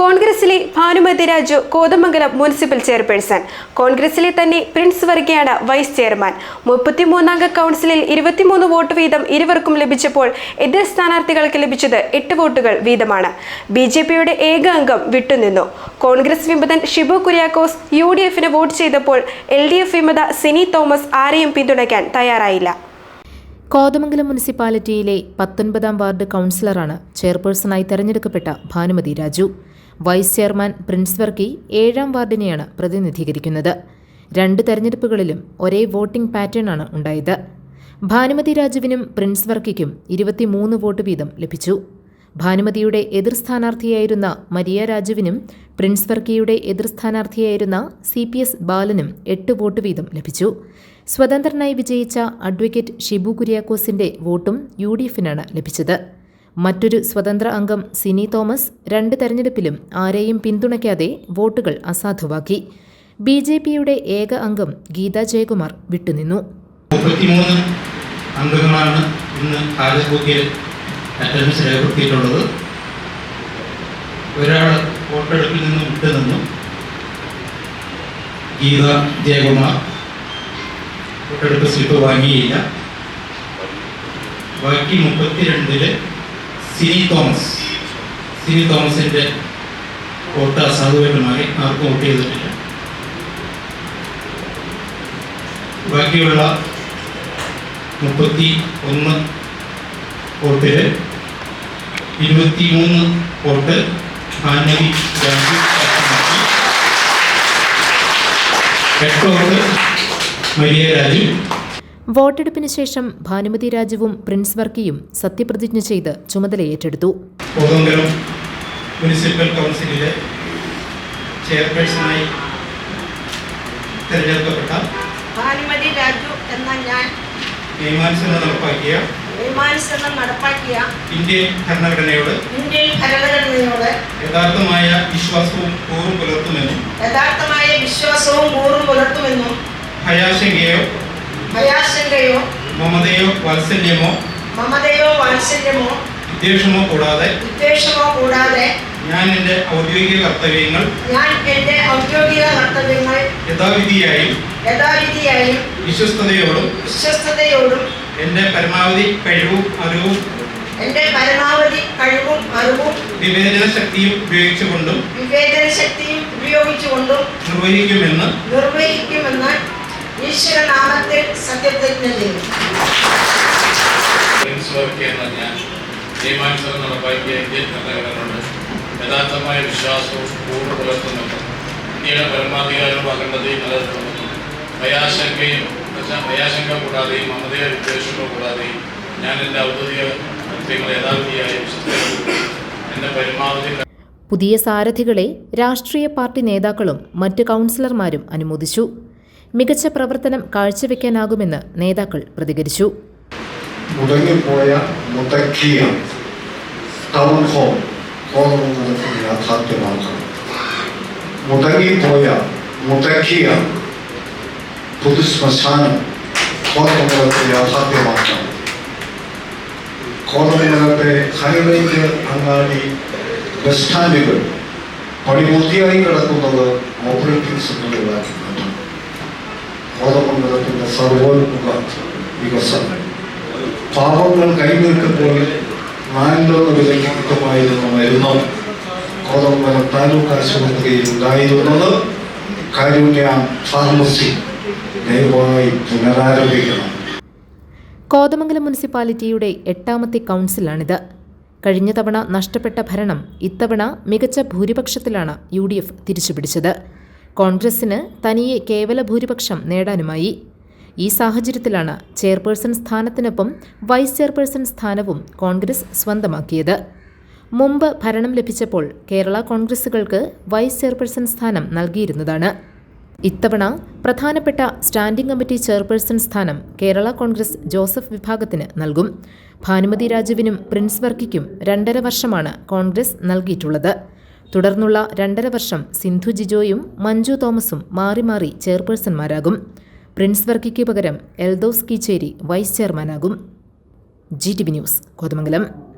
കോൺഗ്രസിലെ Bhanumathi Raju Kothamangalam municipal chairperson. കോൺഗ്രസിലെ തന്നെ പ്രിൻസ് വർഗിയാണ് വൈസ് ചെയർമാൻ. മുപ്പത്തിമൂന്നംഗ കൗൺസിലിൽ ഇരുപത്തിമൂന്ന് വോട്ട് വീതം ഇരുവർക്കും ലഭിച്ചപ്പോൾ എതിർ സ്ഥാനാർത്ഥികൾക്ക് ലഭിച്ചത് എട്ട് വോട്ടുകൾ വീതമാണ്. ബി ജെ പിയുടെ ഏക അംഗം വിട്ടുനിന്നു. കോൺഗ്രസ് വിമതൻ ഷിബു കുര്യാക്കോസ് യു ഡി എഫിന് വോട്ട് ചെയ്തപ്പോൾ എൽ ഡി എഫ് വിമത സിനി തോമസ് ആരെയും പിന്തുണയ്ക്കാൻ തയ്യാറായില്ല. കോതമംഗലം മുനിസിപ്പാലിറ്റിയിലെ പത്തൊൻപതാം വാർഡ് കൗൺസിലറാണ് ചെയർപേഴ്സണായി തെരഞ്ഞെടുക്കപ്പെട്ട Bhanumathi Raju. Vice chairman Prince Varkey ഏഴാം വാർഡിനെയാണ് പ്രതിനിധീകരിക്കുന്നത്. രണ്ട് തെരഞ്ഞെടുപ്പുകളിലും ഒരേ വോട്ടിംഗ് പാറ്റേണാണ് ഉണ്ടായത്. ഭാനുമതി രാജുവിനും പ്രിൻസ് വർക്കിക്കും ഇരുപത്തിമൂന്ന് വോട്ട് വീതം ലഭിച്ചു. ഭാനുമതിയുടെ എതിർ സ്ഥാനാർത്ഥിയായിരുന്ന മരിയ രാജുവിനും പ്രിൻസ് വർക്കിയുടെ എതിർ സ്ഥാനാർത്ഥിയായിരുന്ന സി പി എസ് ബാലനും എട്ട് വോട്ട് വീതം ലഭിച്ചു. സ്വതന്ത്രനായി വിജയിച്ച അഡ്വക്കേറ്റ് ഷിബു കുര്യാക്കോസിന്റെ വോട്ടും യു ഡി എഫിനാണ് ലഭിച്ചത്. മറ്റൊരു സ്വതന്ത്ര അംഗം സിനി തോമസ് രണ്ട് തെരഞ്ഞെടുപ്പിലും ആരെയും പിന്തുണയ്ക്കാതെ വോട്ടുകൾ അസാധുവാക്കി. ബി ജെ പിയുടെ ഏക അംഗം ഗീത ജയകുമാർ വിട്ടുനിന്നു. അംഗങ്ങളാണ് ഇന്ന് ഒരാൾ നിന്ന് വിട്ടുനിന്നു. ഗീത ജയകുമാർ വോട്ടെടുപ്പ് സ്ലിപ്പ് വാങ്ങിയില്ല. ബാക്കി മുപ്പത്തിരണ്ടിൽ സിനി തോമസ് സിനി തോമസിന്റെ വോട്ട് അസാധുവായിട്ട് മാറി ആർക്കും വോട്ട് ചെയ്തിട്ടില്ല. ബാക്കിയുള്ള മുപ്പത്തി ഒന്ന് വോട്ടിൽ ഇരുപത്തി മൂന്ന് വോട്ട് ഭാനവി രാജു എട്ട് വോട്ട് മരിയ രാജു വോട്ടെടുപ്പിന് ശേഷം ഭാനുമതി രാജുവും പ്രിൻസ് വർക്കിയും സത്യപ്രതിജ്ഞ ചെയ്ത് ചുമതലയേറ്റെടുത്തു മുനിസിപ്പൽ കൗൺസിലിലെ ചെയർപേഴ്സണായി തിരഞ്ഞെടുക്കപ്പെട്ട ഭാനുമതി രാജു എന്ന ഞാൻ നിയമാനുസരണം നടപ്പാക്കിയ നിയമാനുസരണം നടപ്പാക്കിയ ഇന്ത്യൻ ഭരണഘടനയോട് ഇന്ത്യൻ ഭരണഘടനയോട് യഥാർത്ഥമായ വിശ്വാസവും കൂറും പുലർത്തുമെന്നും യഥാർത്ഥമായ വിശ്വാസവും കൂറും പുലർത്തുമെന്നും ഭയാശങ്കയോ ഭയാശങ്കയോ മമതയോ വാത്സല്യമോ മമതയോ വാത്സല്യമോ വിദ്വേഷമോ കൂടാതെ വിദ്വേഷമോ കൂടാതെ ഞാൻ എന്റെ ഔദ്യോഗിക കർത്തവ്യങ്ങൾ ഞാൻ എന്റെ ഔദ്യോഗിക കർത്തവ്യങ്ങൾ യഥാവിധിയായും യഥാവിധിയായും വിശ്വസ്തയോടും വിശ്വസ്തയോടും എന്റെ പരമാവധി കഴിവും അറിവും എന്റെ പരമാവധി കഴിവും അറിവും വിവേചന ശക്തിയും ഉപയോഗിച്ചുകൊണ്ടും വിവേചന ശക്തിയും ഉപയോഗിച്ചുകൊണ്ടും നിർവഹിക്കുമെന്ന് നിർവഹിക്കുമെന്ന് ഈശ്വരനാമത്തിൽ സത്യപ്രതിജ്ഞ നിയമാനുസരണം നടപ്പാക്കിയ ഇന്ത്യൻ ഭരണഘടനയോട് യഥാർത്ഥമായ വിശ്വാസവും പൂർണ പുലർത്തുന്നുണ്ട് ഇന്ത്യയുടെ പരമാധികാരവും അഖണ്ഡതയും നിലനിർത്തുന്നുണ്ട് ഭയാശങ്കയും ഭയാശങ്ക കൂടാതെയും മമതയോ വിദ്വേഷങ്ങളോ കൂടാതെയും ഞാൻ എന്റെ ഔദ്യോഗിക കൃത്യങ്ങൾ യഥാർത്ഥിയായി വിശ്വസിക്കുന്നു. എന്റെ പരമാവധി പുതിയ സാരഥികളെ രാഷ്ട്രീയ പാർട്ടി നേതാക്കളും മറ്റ് കൗൺസിലർമാരും അനുമോദിച്ചു. മികച്ച പ്രവർത്തനം കാഴ്ചവെക്കാനാകുമെന്ന് നേതാക്കൾ പ്രതികരിച്ചു. മുടങ്ങിപ്പോയ മുടക്കിയ ടൗൺ ഹോം കോതമംഗലത്തിൽ യാഥാർത്ഥ്യമാക്കണം മുടങ്ങിപ്പോയ മുടക്കിയ പൊതു ശ്മശാനം കോതമംഗലത്തിൽ യാഥാർത്ഥ്യമാക്കണം കോതമംഗലത്തെ ഹൈറേഞ്ച് അങ്ങാടി ബസ് സ്റ്റാൻഡുകൾ പണിപൂർത്തിയായി കിടക്കുന്നത് ഓപ്പറേറ്റിംഗ് സെന്ററുകളാക്കി മാറ്റണം കോതമംഗലത്തിന്റെ സർവോന്മുഖ വികസനം. പാപങ്ങൾ കൈനീട്ടുമ്പോൾ നാലിലൊന്ന് വിലയ്ക്ക് കിട്ടുമായിരുന്ന മരുന്ന് കോതമംഗലം താലൂക്ക് ആശുപത്രിയിൽ ഉണ്ടായിരുന്നത് കാരുണ്യ ഫാർമസി. ദയവായി പുനരാരംഭിക്കണം. കോതമംഗലം മുനിസിപ്പാലിറ്റിയുടെ എട്ടാമത്തെ കൗൺസിലാണിത്. കഴിഞ്ഞ തവണ നഷ്ടപ്പെട്ട ഭരണം ഇത്തവണ മികച്ച ഭൂരിപക്ഷത്തിലാണ് യു ഡി എഫ് തിരിച്ചുപിടിച്ചത്. കോൺഗ്രസിന് തനിയെ കേവല ഭൂരിപക്ഷം നേടാനുമായി. ഈ സാഹചര്യത്തിലാണ് ചെയർപേഴ്സൺ സ്ഥാനത്തിനൊപ്പം വൈസ് ചെയർപേഴ്സൺ സ്ഥാനവും കോൺഗ്രസ് സ്വന്തമാക്കിയത്. മുമ്പ് ഭരണം ലഭിച്ചപ്പോൾ കേരള കോൺഗ്രസുകൾക്ക് വൈസ് ചെയർപേഴ്സൺ സ്ഥാനം നൽകിയിരുന്നതാണ്. ഇത്തവണ പ്രധാനപ്പെട്ട സ്റ്റാൻഡിംഗ് കമ്മിറ്റി ചെയർപേഴ്സൺ സ്ഥാനം കേരള കോൺഗ്രസ് ജോസഫ് വിഭാഗത്തിന് നൽകും. ഭാനുമതി രാജുവിനും പ്രിൻസ് വർക്കിക്കും രണ്ടര വർഷമാണ് കോൺഗ്രസ് നൽകിയിട്ടുള്ളത്. തുടർന്നുള്ള രണ്ടര വർഷം സിന്ധു ജിജോയും മഞ്ജു തോമസും മാറി മാറി ചെയർപേഴ്സൺമാരാകും. പ്രിൻസ് വർക്കിക്ക് പകരം Eldhose Keecheri vice ചെയർമാനാകും. G T V news Kothamangalam.